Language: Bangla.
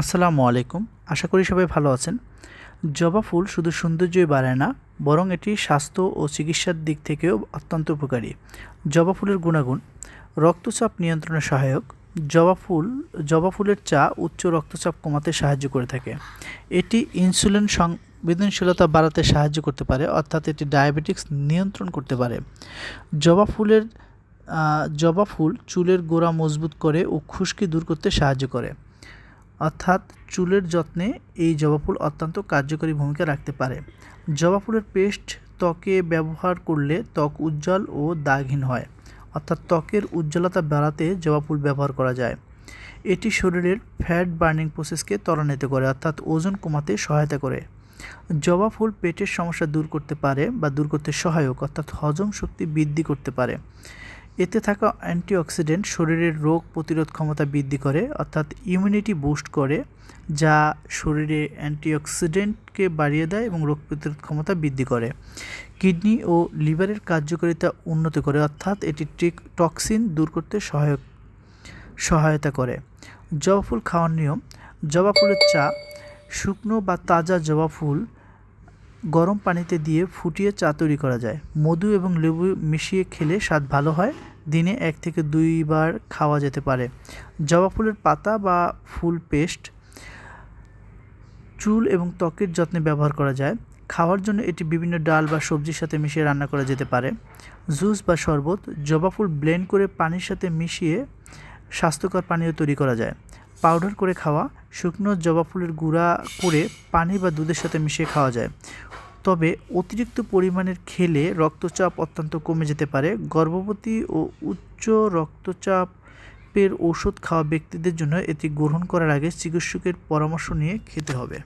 আসসালামু আলাইকুম। আশা করি সবাই ভালো আছেন। জবা ফুল শুধু সৌন্দর্যই বাড়ায় না, বরং এটি স্বাস্থ্য ও চিকিৎসার দিক থেকেও অত্যন্ত উপকারী। জবা ফুলের গুণাগুণ। রক্তচাপ নিয়ন্ত্রণে সহায়ক। জবা ফুল, জবা ফুলের চা উচ্চ রক্তচাপ কমাতে সাহায্য করে থাকে। এটি ইনসুলিন সংবেদনশীলতা বাড়াতে সাহায্য করতে পারে, অর্থাৎ এটি ডায়াবেটিক্স নিয়ন্ত্রণ করতে পারে। জবা ফুলের জবা ফুল চুলের গোড়া মজবুত করে ও খুশকি দূর করতে সাহায্য করে। অর্থাৎ চুলের যত্নে এই জবা ফুল অত্যন্ত কার্যকরী ভূমিকা রাখতে পারে। জবা ফুলের পেস্ট ত্বকে ব্যবহার করলে ত্বক উজ্জ্বল ও দাগহীন হয়, অর্থাৎ ত্বকের উজ্জ্বলতা বাড়াতে জবা ফুল ব্যবহার করা যায়। এটি শরীরের ফ্যাট বার্নিং প্রসেসকে ত্বরান্বিত করে, অর্থাৎ ওজন কমাতে সহায়তা করে। জবা ফুল পেটের সমস্যা দূর করতে পারে বা দূর করতে সহায়ক, অর্থাৎ হজম শক্তি বৃদ্ধি করতে পারে। এতে থাকা অ্যান্টিঅক্সিডেন্ট শরীরের রোগ প্রতিরোধ ক্ষমতা বৃদ্ধি করে, অর্থাৎ ইমিউনিটি বুস্ট করে, যা শরীরে অ্যান্টিঅক্সিডেন্টকে বাড়িয়ে দেয় এবং রোগ প্রতিরোধ ক্ষমতা বৃদ্ধি করে। কিডনি ও লিভারের কার্যকারিতা উন্নত করে, অর্থাৎ এটি টিক- টক্সিন দূর করতে সহায়ক, সহায়তা করে। জবা ফুল খাওয়ার নিয়ম, জবা ফুলের চা, শুকনো বা তাজা জবা ফুল গরম পানিতে দিয়ে ফুটিয়ে চা তৈরি করা যায়। মধু এবং লেবু মিশিয়ে খেলে স্বাদ ভালো হয়। দিনে এক থেকে দুইবার খাওয়া যেতে পারে। জবা ফুলের পাতা বা ফুল পেস্ট, চুল এবং ত্বকের যত্নে ব্যবহার করা যায়। খাওয়ার জন্য এটি বিভিন্ন ডাল বা সবজির সাথে মিশিয়ে রান্না করা যেতে পারে। জুস বা শরবত, জবা ফুল ব্লেন্ড করে পানির সাথে মিশিয়ে স্বাস্থ্যকর পানীয় তৈরি করা যায়। পাউডার করে খাওয়া শুকনো জবা ফুলের গুঁড়া করে পানি বা দুধের সাথে মিশিয়ে খাওয়া যায়। তবে অতিরিক্ত পরিমাণের খেলে রক্তচাপ অত্যন্ত কমে যেতে পারে। গর্ভবতী ও উচ্চ রক্তচাপের ওষুধ খাওয়া ব্যক্তিদের জন্য এটি গ্রহণ করার আগে চিকিৎসকের পরামর্শ নিয়ে খেতে হবে।